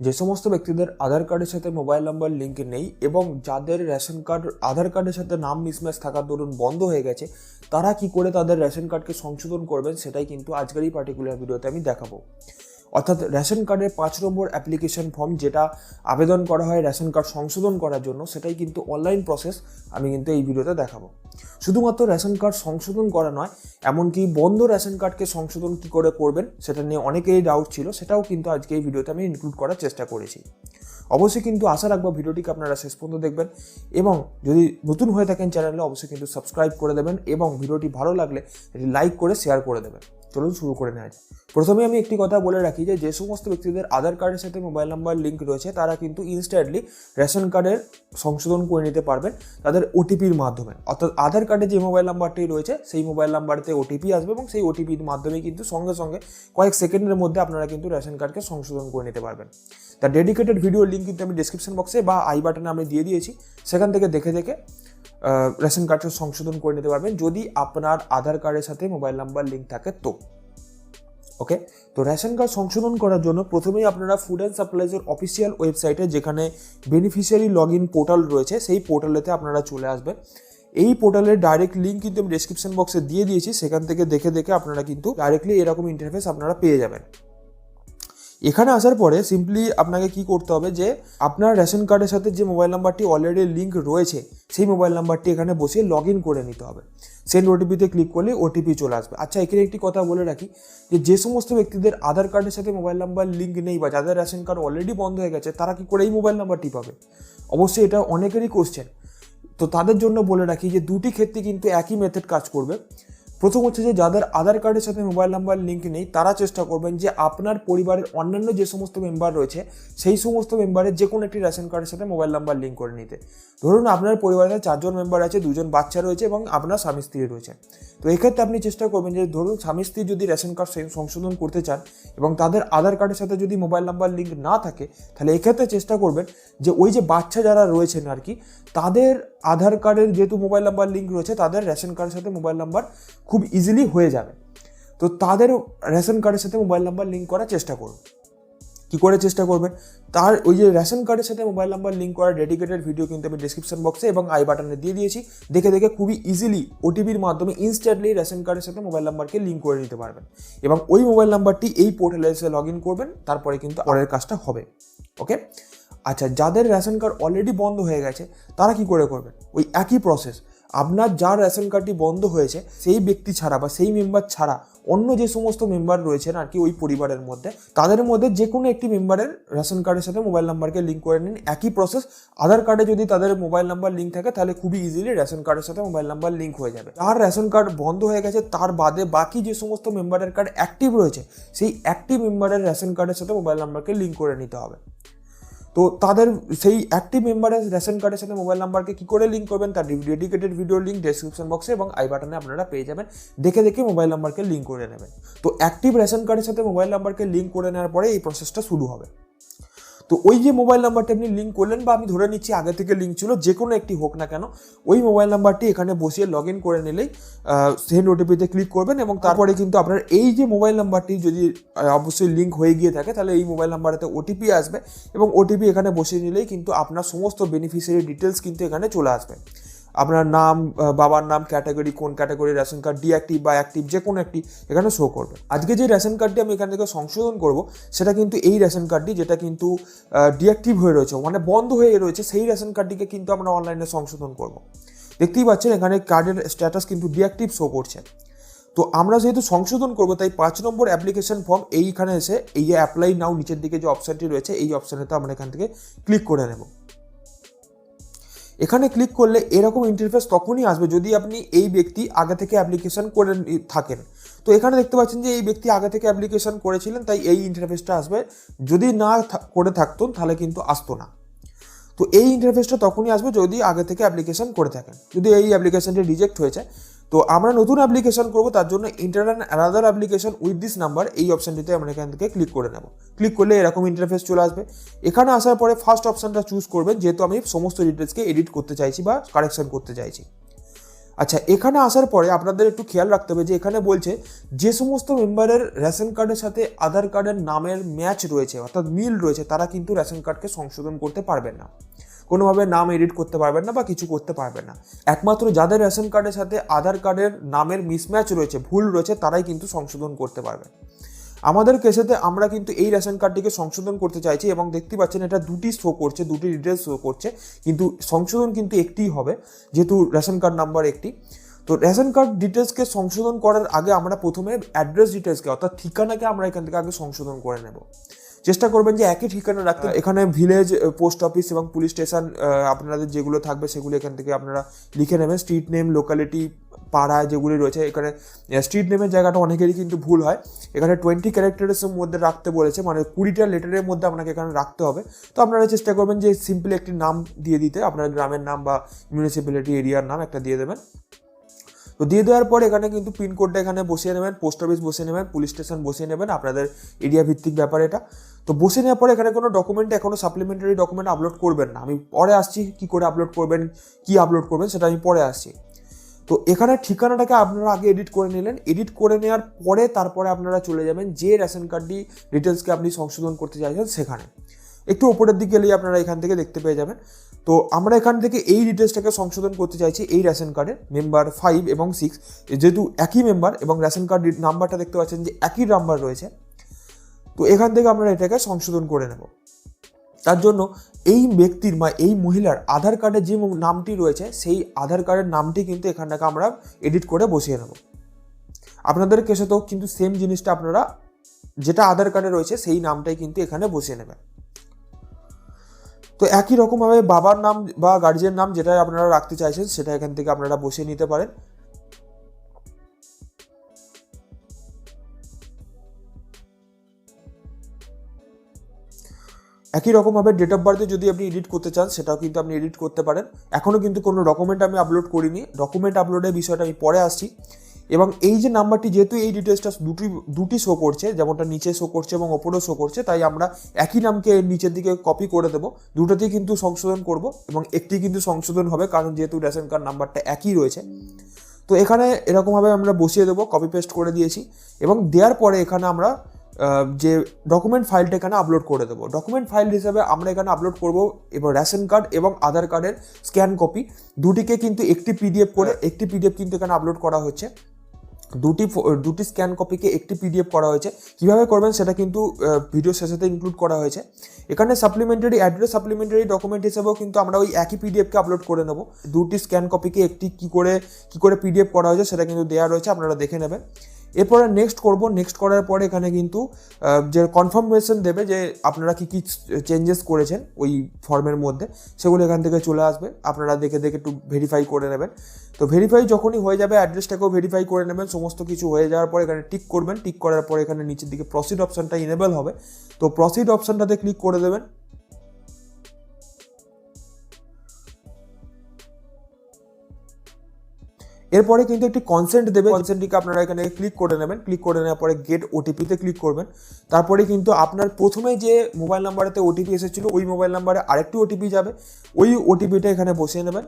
যে সমস্ত ব্যক্তিদের আধার কার্ডের সাথে মোবাইল নাম্বার লিঙ্ক নেই এবং যাদের রেশন কার্ড, আধার কার্ডের সাথে নাম মিসম্যাচ থাকার দরুন বন্ধ হয়ে গেছে, তারা কি করে তাদের রেশন কার্ডকে সংশোধন করবেন সেটাই কিন্তু আজকের এই পার্টিকুলার ভিডিওতে আমি দেখাবো। অর্থাৎ রেশন কার্ডের পাঁচ নম্বর অ্যাপ্লিকেশন ফর্ম যেটা আবেদন করা হয়, রেশন কার্ড সংশোধন করার জন্য, সেটাই কিন্তু অনলাইন প্রসেস আমি কিন্তু এই ভিডিওতে দেখাবো। শুধুমাত্র রেশন কার্ড সংশোধন করা নয়, এমনকি বন্ধ রেশন কার্ডকে সংশোধন কি করে করবেন, সেটা নিয়ে অনেকেরই ডাউট ছিল, সেটাও কিন্তু আজকে এই ভিডিওতে আমি ইনক্লুড করার চেষ্টা করেছি। অবশ্যই কিন্তু আশা রাখব ভিডিওটিকে আপনারা শেষ পর্যন্ত দেখবেন এবং যদি নতুন হয়ে থাকেন চ্যানেলে অবশ্যই কিন্তু সাবস্ক্রাইব করে দেবেন এবং ভিডিওটি ভালো লাগলে এটি লাইক করে শেয়ার করে দেবেন। চলুন শুরু করে নেওয়া যায় প্রথমে আমি একটি কথা বলে রাখি যে যে সমস্ত ব্যক্তিদের আধার কার্ডের সাথে মোবাইল নাম্বার লিঙ্ক রয়েছে, তারা কিন্তু ইনস্ট্যান্টলি রেশন কার্ডের সংশোধন করে নিতে পারবেন তাদের ওটিপির মাধ্যমে। অর্থাৎ আধার কার্ডে যে মোবাইল নাম্বারটি রয়েছে, সেই মোবাইল নাম্বারতে ওটিপি আসবে এবং সেই ওটিপির মাধ্যমে কিন্তু সঙ্গে সঙ্গে কয়েক সেকেন্ডের মধ্যে আপনারা কিন্তু রেশন কার্ডকে সংশোধন করে নিতে পারবেন। তার ডেডিকেটেড ভিডিও লিঙ্ক কিন্তু আমি ডিসক্রিপশন বক্সে বা আই বাটনে আমি দিয়ে দিয়েছি। সেখান থেকে দেখে দেখে রেশন কার্ডটা সংশোধন করে নিতে পারবেন যদি আপনার আধার কার্ডের সাথে মোবাইল নাম্বার লিঙ্ক থাকে তো। ওকে? তো রেশন কার্ড সংশোধন করার জন্য প্রথমেই আপনারা ফুড অ্যান্ড সাপ্লাইজের অফিসিয়াল ওয়েবসাইটে যেখানে বেনিফিশিয়ারি লগ ইন পোর্টাল রয়েছে, সেই পোর্টালেতে আপনারা চলে আসবেন। এই পোর্টালের ডাইরেক্ট লিঙ্ক কিন্তু আমি ডিসক্রিপশন বক্সে দিয়ে দিয়েছি, সেখান থেকে দেখে দেখে আপনারা কিন্তু ডাইরেক্টলি এরকম ইন্টারফেস আপনারা পেয়ে যাবেন। এখানে আসার পরে সিম্পলি আপনাকে কি করতে হবে যে, আপনার রেশন কার্ডের সাথে যে মোবাইল নাম্বারটি অলরেডি লিঙ্ক রয়েছে, সেই মোবাইল নাম্বারটি এখানে বসিয়ে লগ ইন করে নিতে হবে। সেন্ড ওটিপিতে ক্লিক করলে ওটিপি চলে আসবে। আচ্ছা এখানে একটি কথা বলে রাখি যে যে সমস্ত ব্যক্তিদের আধার কার্ডের সাথে মোবাইল নাম্বার লিঙ্ক নেই বা যাদের রেশন কার্ড অলরেডি বন্ধ হয়ে গেছে, তারা কি করে এই মোবাইল নাম্বারটি পাবে? অবশ্যই এটা অনেকেরই কোশ্চেন তো তাদের জন্য বলে রাখি যে, দুটি ক্ষেত্রে কিন্তু একই মেথড কাজ করবে। প্রথম হচ্ছে যে যাদের আধার কার্ডের সাথে মোবাইল নাম্বার লিঙ্ক নেই, তারা চেষ্টা করবেন যে আপনার পরিবারের অন্যান্য যে সমস্ত মেম্বার রয়েছে, সেই সমস্ত মেম্বারের যে কোনো একটি রেশন কার্ডের সাথে মোবাইল নাম্বার লিঙ্ক করে নিতে। ধরুন আপনার পরিবারের চারজন মেম্বার আছে, দুজন বাচ্চা রয়েছে এবং আপনার স্বামী স্ত্রী রয়েছে। তো এক্ষেত্রে আপনি চেষ্টা করবেন যে ধরুন স্বামী স্ত্রী যদি রেশন কার্ড সংশোধন করতে চান এবং তাদের আধার কার্ডের সাথে যদি মোবাইল নাম্বার লিঙ্ক না থাকে, তাহলে এক্ষেত্রে চেষ্টা করবেন যে ওই যে বাচ্চা যারা রয়েছেন আর কি, তাদের আধার কার্ডের যেহেতু মোবাইল নাম্বার লিঙ্ক রয়েছে, তাদের রেশন কার্ডের সাথে মোবাইল নাম্বার খুব ইজিলি হয়ে যাবে। তো তাদের রেশন কার্ডের সাথে মোবাইল নাম্বার লিঙ্ক করার চেষ্টা করুন। কি করে চেষ্টা করবেন? তার ওই যে রেশন কার্ডের সাথে মোবাইল নাম্বার লিঙ্ক করার ডেডিকেটেড ভিডিও কিন্তু আমি ডিসক্রিপশন বক্সে এবং আই বাটনে দিয়ে দিয়েছি। দেখে দেখে খুবই ইজিলি ওটিপির মাধ্যমে ইনস্ট্যান্টলি রেশন কার্ডের সাথে মোবাইল নাম্বারকে লিঙ্ক করে নিতে পারবেন। এবং ওই মোবাইল নাম্বারটি এই পোর্টালে এসে লগ ইন করবেন, তারপরে কিন্তু পরের কাজটা হবে। ওকে? আচ্ছা যাদের রেশন কার্ড অলরেডি বন্ধ হয়ে গেছে, তারা কি করে করবেন? ওই একই প্রসেস আপনার যার রেশন কার্ডটি বন্ধ হয়েছে, সেই ব্যক্তি ছাড়া বা সেই মেম্বার ছাড়া অন্য যে সমস্ত মেম্বার রয়েছেন আর কি ওই পরিবারের মধ্যে, তাদের মধ্যে যে কোনো একটি মেম্বারের রেশন কার্ডের সাথে মোবাইল নাম্বারকে লিঙ্ক করে নিন। একই প্রসেস আধার কার্ডে যদি তাদের মোবাইল নাম্বার লিঙ্ক থাকে, তাহলে খুবই ইজিলি রেশন কার্ডের সাথে মোবাইল নাম্বার লিঙ্ক হয়ে যাবে। যার রেশন কার্ড বন্ধ হয়ে গেছে, তার বাদে বাকি যে সমস্ত মেম্বারের কার্ড অ্যাক্টিভ রয়েছে, সেই অ্যাক্টিভ মেম্বারের রেশন কার্ডের সাথে মোবাইল নাম্বারকে লিঙ্ক করে নিতে হবে। তো তাদের সেই অ্যাক্টিভ মেম্বারের রেশন কার্ডের সাথে মোবাইল নাম্বারকে কী করে লিঙ্ক করবেন? তার ডেডিকেটেড ভিডিও লিঙ্ক ডেসক্রিপশন বক্সে এবং আই বাটনে আপনারা পেয়ে যাবেন। দেখে দেখে মোবাইল নাম্বারকে লিঙ্ক করে নেবেন। তো অ্যাক্টিভ রেশন কার্ডের সাথে মোবাইল নাম্বারকে লিঙ্ক করে নেওয়ার পরে এই প্রসেসটা শুরু হবে। তো ওই যে মোবাইল নাম্বারটি আপনি লিঙ্ক করলেন বা আমি ধরে নিচ্ছি আগে থেকে লিঙ্ক ছিল, যে কোনো একটি হোক না কেন, ওই মোবাইল নাম্বারটি এখানে বসিয়ে লগ ইন করে নিলেই সেন্ড ওটিপিতে ক্লিক করবেন এবং তারপরে কিন্তু আপনার এই যে মোবাইল নাম্বারটি যদি অবশ্যই লিঙ্ক হয়ে গিয়ে থাকে, তাহলে এই মোবাইল নাম্বারেতে ওটিপি আসবে এবং ওটিপি এখানে বসিয়ে নিলেই কিন্তু আপনার সমস্ত বেনিফিশিয়ারি ডিটেলস কিন্তু এখানে চলে আসবে। আপনার নাম বাবার নাম ক্যাটাগরি কোন ক্যাটাগরি রেশন কার্ড ডিঅ্যাক্টিভ বা অ্যাক্টিভ যে কোনো একটি এখানে শো করবে। আজকে যে রেশন কার্ডটি আমি এখান থেকে সংশোধন করব, সেটা কিন্তু এই রেশন কার্ডটি যেটা কিন্তু ডিঅ্যাক্টিভ হয়ে রয়েছে মানে বন্ধ হয়ে রয়েছে, সেই রেশন কার্ডটিকে কিন্তু আমরা অনলাইনে সংশোধন করব। দেখতেই পাচ্ছেন, এখানে কার্ডের স্ট্যাটাস কিন্তু ডিঅ্যাক্টিভ শো করছে। তো আমরা যেহেতু সংশোধন করব, তাই পাঁচ নম্বর অ্যাপ্লিকেশন ফর্ম এইখানে এসে, এই যে অ্যাপ্লাই নাও নিচের দিকে যে অপশানটি রয়েছে, এই অপশানেতে আমরা এখান থেকে ক্লিক করে নেব। এখানে ক্লিক করলে এরকম ইন্টারফেস তখনই আসবে যদি আপনি এই ব্যক্তি আগে থেকে অ্যাপ্লিকেশন করে থাকেন। তো এখানে দেখতে পাচ্ছেন যে এই ব্যক্তি আগে থেকে অ্যাপ্লিকেশন করেছিলেন, তাই এই ইন্টারফেসটা আসবে। যদি না করে থাকতেন তাহলে কিন্তু আসতো না। তো এই ইন্টারফেসটা তখনই আসবে যদি আগে থেকে অ্যাপ্লিকেশন করে থাকেন। যদি এই অ্যাপ্লিকেশনটি রিজেক্ট হয়েছে তো আমরা নতুন অ্যাপ্লিকেশন করব, তার জন্য internal another application with this number এই অপশনটিতে আমরা এখান থেকে ক্লিক করে নেব। ক্লিক করলে এরকম ইন্টারফেস চলে আসবে। এখানে আসার পরে ফার্স্ট অপশনটা চুজ করবেন যেহেতু আমি সমস্ত ডিটেলসকে এডিট করতে চাইছি বা কারেকশন করতে চাইছি। আচ্ছা এখানে আসার পরে আপনাদের একটু খেয়াল রাখতে হবে যে এখানে বলছে, যে সমস্ত মেম্বারের রেশন কার্ডের সাথে আধার কার্ডের নামের ম্যাচ রয়েছে, অর্থাৎ মিল রয়েছে, তারা কিন্তু রেশন কার্ডকে সংশোধন করতে পারবেন না। কোনোভাবে নাম এডিট করতে পারবেন না বা কিছু করতে পারবেন না। একমাত্র যাদের রেশন কার্ডের সাথে আধার কার্ডের নামের মিসম্যাচ রয়েছে, ভুল রয়েছে, তারাই কিন্তু সংশোধন করতে পারবেন আমাদের কেসেতে আমরা কিন্তু এই রেশন কার্ডটিকে সংশোধন করতে চাইছি এবং দেখতে পাচ্ছেন এটা দুটি শো করছে, দুটি ডিটেলস শো করছে, কিন্তু সংশোধন কিন্তু একটিই হবে, যেহেতু রেশন কার্ড নাম্বার একটি। তো রেশন কার্ড ডিটেলসকে সংশোধন করার আগে আমরা প্রথমে অ্যাড্রেস ডিটেলসকে অর্থাৎ ঠিকানাকে আমরা এখান থেকে আগে সংশোধন করে নেব। চেষ্টা করবেন যে একই ঠিকানা রাখতে। এখানে ভিলেজ পোস্ট অফিস এবং পুলিশ স্টেশন আপনাদের যেগুলো থাকবে সেগুলো এখান থেকে আপনারা লিখে নেবেন। স্ট্রিট নেম লোকালিটি পাড়ায় যেগুলি রয়েছে এখানে স্ট্রিট নেমের জায়গাটা অনেকেরই কিন্তু ভুল হয়। এখানে টোয়েন্টি ক্যারেক্টারের মধ্যে রাখতে বলেছে মানে কুড়িটা লেটারের মধ্যে আপনাকে এখানে রাখতে হবে। তো আপনারা চেষ্টা করবেন যে সিম্পলি একটি নাম দিয়ে দিতে। আপনার গ্রামের নাম বা মিউনিসিপ্যালিটি এরিয়ার নাম একটা দিয়ে দেবেন। তো দিয়ে দেওয়ার পর এখানে কিন্তু পিনকোডটা এখানে বসিয়ে নেবেন, পোস্ট অফিস বসিয়ে নেবেন, পুলিশ স্টেশন বসিয়ে নেবেন, আপনাদের এরিয়া ভিত্তিক ব্যাপার এটা। তো বসে নেওয়ার পরে এখানে কোনো ডকুমেন্ট এখনও সাপ্লিমেন্টারি ডকুমেন্ট আপলোড করবেন না। আমি পরে আসছি কি করে আপলোড করবেন, কি আপলোড করবেন সেটা আমি পরে আসছি। তো এখানে ঠিকানাটাকে আপনারা আগে এডিট করে নিলেন। এডিট করে নেওয়ার পরে তারপরে আপনারা চলে যাবেন যে রেশন কার্ডটি ডিটেলসকে আপনি সংশোধন করতে চাইছেন সেখানে। একটু ওপরের দিকে গেলেই আপনারা এখান থেকে দেখতে পেয়ে যাবেন। তো আমরা এখান থেকে এই ডিটেলসটাকে সংশোধন করতে চাইছি এই রেশন কার্ডের মেম্বার ফাইভ এবং সিক্স যেহেতু একই মেম্বার এবং রেশন কার্ড নাম্বারটা দেখতে পাচ্ছেন যে একই নাম্বার রয়েছে, তো এখান থেকে আমরা এটাকে সংশোধন করে নেব। তার জন্য এই ব্যক্তির বা এই মহিলার আধার কার্ডে যে নামটি রয়েছে, সেই আধার কার্ডের নামটি কিন্তু এখানটাকে আমরা এডিট করে বসিয়ে নেব। আপনাদের কেসে তো কিন্তু সেম জিনিসটা আপনারা যেটা আধার কার্ডে রয়েছে, সেই নামটাই কিন্তু এখানে বসিয়ে নেবেন। তো একই রকমভাবে বাবার নাম বা গার্জিয়ান নাম যেটা আপনারা রাখতে চাইছেন, সেটা এখান থেকে আপনারা বসিয়ে নিতে পারেন। একই রকমভাবে ডেট অফ বার্থে যদি আপনি এডিট করতে চান, সেটাও কিন্তু আপনি এডিট করতে পারেন। এখনও কিন্তু কোনো ডকুমেন্ট আমি আপলোড করিনি। ডকুমেন্ট আপলোডের বিষয়টা আমি পরে আসছি। এবং এই যে নাম্বারটি, যেহেতু এই ডিটেলসটা দুটি দুটি শো করছে, যেমনটা নিচে শো করছে এবং ওপরেও শো করছে, তাই আমরা একই নামকে নিচের দিকে কপি করে দেবো। দুটোতেই কিন্তু সংশোধন করব এবং একটি কিন্তু সংশোধন হবে, কারণ যেহেতু রেশন কার্ড নাম্বারটা একই রয়েছে। তো এখানে এরকমভাবে আমরা বসিয়ে দেবো কপি পেস্ট করে দিয়েছি এবং দেওয়ার পরে এখানে আমরা যে ডকুমেন্ট ফাইলটা এখানে আপলোড করে দেবো। ডকুমেন্ট ফাইল হিসাবে আমরা এখানে আপলোড করব এবং রেশন কার্ড এবং আধার কার্ডের স্ক্যান কপি দুটিকে কিন্তু একটি পিডিএফ করে, একটি পিডিএফ কিন্তু এখানে আপলোড করা হচ্ছে। দুটি দুটি স্ক্যান কপিকে একটি পিডিএফ করা হয়েছে। কীভাবে করবেন সেটা কিন্তু ভিডিও শেষেতে ইনক্লুড করা হয়েছে। এখানে সাপ্লিমেন্টারি অ্যাড্রেস সাপ্লিমেন্টারি ডকুমেন্ট হিসেবেও কিন্তু আমরা ওই একই পিডিএফকে আপলোড করে নেব। দুটি স্ক্যান কপিকে একটি কি করে কি করে পিডিএফ করা হয়েছে সেটা কিন্তু দেওয়া রয়েছে, আপনারা দেখে নেবেন। এরপরে নেক্সট করব। নেক্সট করার পরে এখানে কিন্তু যে কনফার্মেশন দেবে যে আপনারা কি কি চেঞ্জেস করেছেন ওই ফর্মের মধ্যে, সেগুলো এখান থেকে চলে আসবে। আপনারা দেখে দেখে একটু ভেরিফাই করে নেবেন। তো ভেরিফাই যখনই হয়ে যাবে অ্যাড্রেসটাকেও ভেরিফাই করে নেবেন। সমস্ত কিছু হয়ে যাওয়ার পর এখানে টিক করবেন। টিক করার পর এখানে নিচের দিকে প্রসিড অপশানটা ইনেবল হবে। তো প্রসিড অপশানটাতে ক্লিক করে দেবেন। এরপরে কিন্তু একটি কনসেন্ট দেবে কনসেন্টটিকে আপনারা এখানে ক্লিক করে নেবেন ক্লিক করে নেওয়ার পরে গেট ওটিপিতে ক্লিক করবেন। তারপরে কিন্তু আপনার প্রথমে যে মোবাইল নাম্বারেতে ওটিপি এসেছিল, ওই মোবাইল নাম্বারে আরেকটি ওটিপি যাবে, ওই ওটিপিটা এখানে বসিয়ে নেবেন।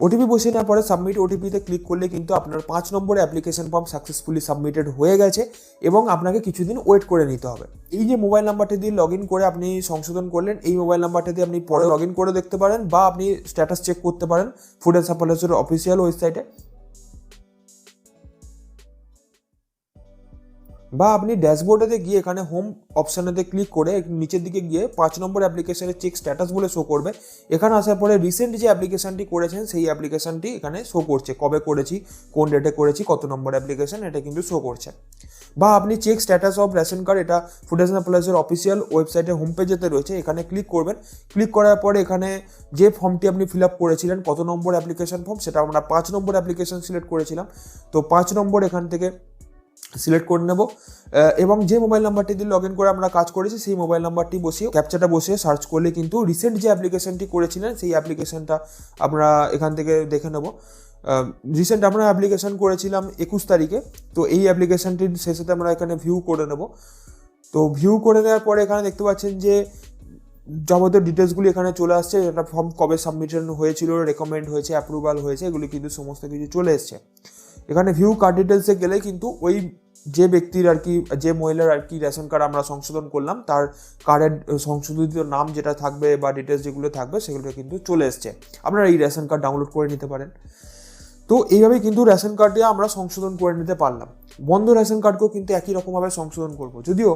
ওটিপি বসিয়ে নেওয়ার পরে সাবমিট ওটিপিতে ক্লিক করলে কিন্তু আপনার পাঁচ নম্বর অ্যাপ্লিকেশন ফর্ম সাকসেসফুলি সাবমিটেড হয়ে গেছে এবং আপনাকে কিছুদিন ওয়েট করে নিতে হবে। এই যে মোবাইল নাম্বারটি দিয়ে লগ ইন করে আপনি সংশোধন করলেন এই মোবাইল নাম্বারটা দিয়ে আপনি পরে লগ ইন করে দেখতে পারেন বা আপনি স্ট্যাটাস চেক করতে পারেন। ফুড অ্যান্ড সাপ্লাইসের অফিসিয়াল ওয়েবসাইটে বা আপনি ড্যাশবোর্ডেতে গিয়ে এখানে হোম অপশানেতে ক্লিক করে নিচের দিকে গিয়ে পাঁচ নম্বর অ্যাপ্লিকেশনের চেক স্ট্যাটাস বলে শো করবে। এখানে আসার পরে রিসেন্ট যে অ্যাপ্লিকেশনটি করেছেন, সেই অ্যাপ্লিকেশনটি এখানে শো করছে। কবে করেছি, কোন ডেটে করেছি, কত নম্বর অ্যাপ্লিকেশন এটা কিন্তু শো করছে। বা আপনি check status of ration card এটা ফুড অ্যান্ড প্লাসের অফিসিয়াল ওয়েবসাইটে হোম পেজেতে রয়েছে, এখানে ক্লিক করবেন। ক্লিক করার পরে এখানে যে ফর্মটি আপনি ফিল আপ করেছিলেন, কত নম্বর অ্যাপ্লিকেশান ফর্ম সেটা আমরা পাঁচ নম্বর অ্যাপ্লিকেশন সিলেক্ট করেছিলাম। তো পাঁচ নম্বর এখান থেকে সিলেক্ট করে নেব। এবং যে মোবাইল নাম্বারটি দিয়ে লগ ইন করে আমরা কাজ করেছি, সেই মোবাইল নাম্বারটি বসিয়ে ক্যাপচারটা বসিয়ে সার্চ করলে কিন্তু রিসেন্ট যে অ্যাপ্লিকেশনটি করেছিলেন, সেই অ্যাপ্লিকেশনটা আমরা এখান থেকে দেখে নেব। রিসেন্ট আমরা অ্যাপ্লিকেশন করেছিলাম একুশ তারিখে, তো এই অ্যাপ্লিকেশনটির শেষেতে আমরা এখানে ভিউ করে নেব। তো ভিউ করে নেওয়ার পরে এখানে দেখতে পাচ্ছেন যে, যাবতীয় ডিটেলসগুলি এখানে চলে আসছে এটা ফর্ম কবে সাবমিশন হয়েছিল রেকমেন্ড হয়েছে অ্যাপ্রুভাল হয়েছে, এগুলি কিন্তু সমস্ত কিছু চলে এসছে। এখানে ভিউ কার্ড ডিটেলসে গেলে কিন্তু ওই যে ব্যক্তির আর কি, যে মহিলার আর কি রেশন কার্ড আমরা সংশোধন করলাম, তার কার্ডের সংশোধিত নাম যেটা থাকবে বা ডিটেলস যেগুলো থাকবে সেগুলো কিন্তু চলে এসছে। আপনারা এই রেশন কার্ড ডাউনলোড করে নিতে পারেন। তো এইভাবে কিন্তু রেশন কার্ডে আমরা সংশোধন করে নিতে পারলাম। বন্ধ রেশন কার্ডকেও কিন্তু একই রকমভাবে সংশোধন করব। যদিও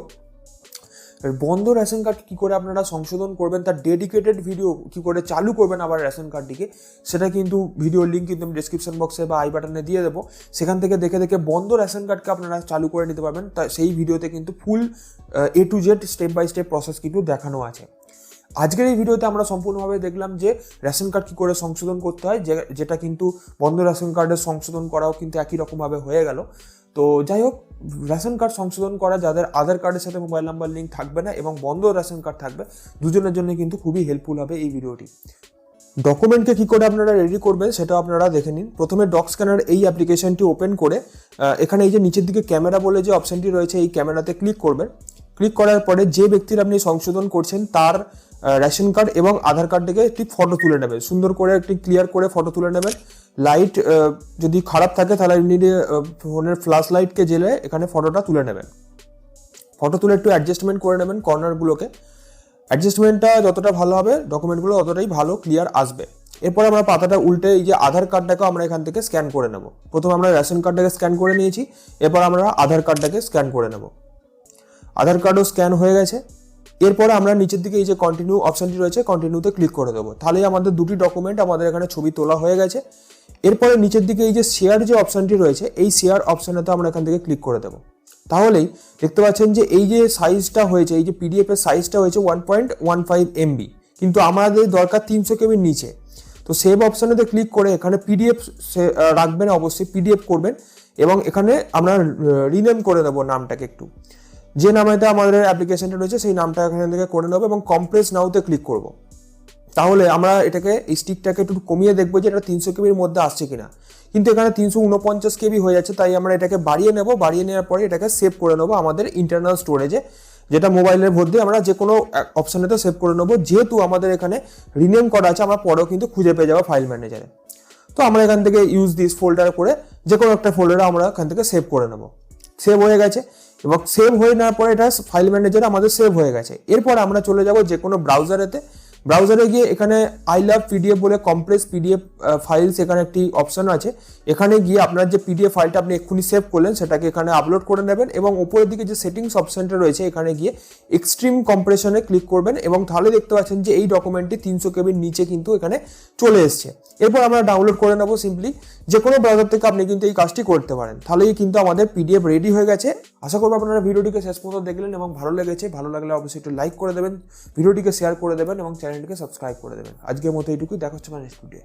বন্ধ রেশন কার্ড কী করে আপনারা সংশোধন করবেন, তার ডেডিকেটেড ভিডিও কী করে চালু করবেন আবার রেশন কার্ডটিকে, সেটা কিন্তু ভিডিওর লিঙ্ক কিন্তু আমি ডিসক্রিপশন বক্সে বা আই বাটনে দিয়ে দেবো। সেখান থেকে দেখে দেখে বন্ধ রেশন কার্ডকে আপনারা চালু করে নিতে পারবেন, তা সেই ভিডিওতে কিন্তু full A to Z step by step process কিন্তু দেখানো আছে। আজকের এই ভিডিওতে আমরা সম্পূর্ণভাবে দেখলাম যে রেশন কার্ড কী করে সংশোধন করতে হয় যেটা কিন্তু বন্ধ রেশন কার্ডের সংশোধন করাও কিন্তু একই রকমভাবে হয়ে গেল। তো যাই হোক, রেশন কার্ড সংশোধন করা, যাদের আধার কার্ডের সাথে মোবাইল নাম্বার লিঙ্ক থাকবে না এবং বন্ধ রেশন কার্ড থাকবে, দুজনের জন্য কিন্তু খুবই হেল্পফুল হবে এই ভিডিওটি। ডকুমেন্টকে কী করে আপনারা রেডি করবেন সেটা আপনারা দেখে নিন। প্রথমে ডক স্ক্যানার এই অ্যাপ্লিকেশনটি ওপেন করে এখানে এই যে নিচের দিকে ক্যামেরা বলে যে অপশনটি রয়েছে, এই ক্যামেরাতে ক্লিক করবেন। ক্লিক করার পরে যে ব্যক্তির আপনি সংশোধন করছেন, তার রেশন কার্ড এবং আধার কার্ড থেকে একটি ফটো তুলে নেবেন। সুন্দর করে একটি ক্লিয়ার করে ফটো তুলে নেবেন। লাইট যদি খারাপ থাকে তাহলে এমনি ফোনের ফ্ল্যাশ লাইটকে জেলে এখানে ফটোটা তুলে নেবেন। ফটো তুলে একটু অ্যাডজাস্টমেন্ট করে নেবেন কর্নারগুলোকে অ্যাডজাস্টমেন্টটা যতটা ভালো হবে ডকুমেন্টগুলো ততটাই ভালো ক্লিয়ার আসবে। এরপর আমরা পাতাটা উল্টে এই যে আধার কার্ডটাকেও আমরা এখান থেকে স্ক্যান করে নেব। প্রথমে আমরা রেশন কার্ডটাকে স্ক্যান করে নিয়েছি, এরপর আমরা আধার কার্ডটাকে স্ক্যান করে নেব। আধার কার্ডও স্ক্যান হয়ে গেছে। এরপরে আমরা নিচের দিকে এই যে কন্টিনিউ অপশনটি রয়েছে কন্টিনিউতে ক্লিক করে দেবো। তাহলেই আমাদের দুটি ডকুমেন্ট আমাদের এখানে ছবি তোলা হয়ে গেছে। এরপরে নিচের দিকে এই যে শেয়ার যে অপশানটি রয়েছে, এই শেয়ার অপশনেতে আমরা এখান থেকে ক্লিক করে দেবো। তাহলেই দেখতে পাচ্ছেন যে এই যে সাইজটা হয়েছে, এই যে পিডিএফ এর সাইজটা হয়েছে one point one five MB কিন্তু আমাদের দরকার তিনশো কেবির নিচে। তো সেভ অপশানেতে ক্লিক করে এখানে পিডিএফ রাখবেন, অবশ্যই পিডিএফ করবেন এবং এখানে আমরা রিনেম করে দেবো নামটাকে একটু। যে নামেতে আমাদের অ্যাপ্লিকেশনটা রয়েছে, সেই নামটা এখান থেকে করে নেব এবং কমপ্রেস নাওতে ক্লিক করব। তাহলে আমরা এটাকে স্টিকটাকে একটু কমিয়ে দেখব যে এটা তিনশো কেবির মধ্যে আসছে কিনা। কিন্তু এখানে তিনশো উনপঞ্চাশ কেবি হয়ে যাচ্ছে, তাই আমরা এটাকে বাড়িয়ে নেব। বাড়িয়ে নেওয়ার পরে এটাকে সেভ করে নেব আমাদের ইন্টারনাল স্টোরেজে যেটা মোবাইলের মধ্যে আমরা যে কোনো অপশানেতে সেভ করে নেব। যেহেতু আমাদের এখানে রিনেম করা আছে, আমরা পরেও কিন্তু খুঁজে পেয়ে যাব ফাইল ম্যানেজারে তো আমরা এখান থেকে ইউজ দিস ফোল্ডার করে যে কোনো একটা ফোল্ডারে আমরা এখান থেকে সেভ করে নেব। সেভ হয়ে গেছে। এবং সেভ হয়ে নেওয়ার পরে এটা ফাইল ম্যানেজারে আমাদের সেভ হয়ে গেছে। এরপর আমরা চলে যাব যে কোনো ব্রাউজারেতে ব্রাউজারে গিয়ে এখানে আই লাভ পিডিএফ বলে কমপ্লেক্স পিডিএফ ফাইলস এখানে একটি অপশন আছে। এখানে গিয়ে আপনার যে পিডিএফ ফাইলটা আপনি এক্ষুনি সেভ করলেন, সেটাকে এখানে আপলোড করে নেবেন এবং উপরের দিকে যে সেটিংস অপশনটা রয়েছে, এখানে গিয়ে এক্সট্রিম কম্প্রেশনে ক্লিক করবেন এবং তাহলে দেখতে পাচ্ছেন যে এই ডকুমেন্টটি তিনশো কেবির নিচে কিন্তু এখানে চলে এসছে। এরপর আমরা ডাউনলোড করে নেব সিম্পলি যে কোনো ব্রাউজার থেকে আপনি কিন্তু এই কাজটি করতে পারেন। তাহলেই কিন্তু আমাদের পিডিএফ রেডি হয়ে গেছে। আশা করব আপনারা ভিডিওটিকে শেষ পর্যন্ত দেখলেন এবং ভালো লেগেছে। ভালো লাগলে অবশ্যই একটু লাইক করে দেবেন, ভিডিওটিকে শেয়ার করে দেবেন এবং চ্যানেলটিকে সাবস্ক্রাইব করে দেবেন। আজকের মতো এইটুকুই। দেখা হচ্ছে মানে স্টুডিও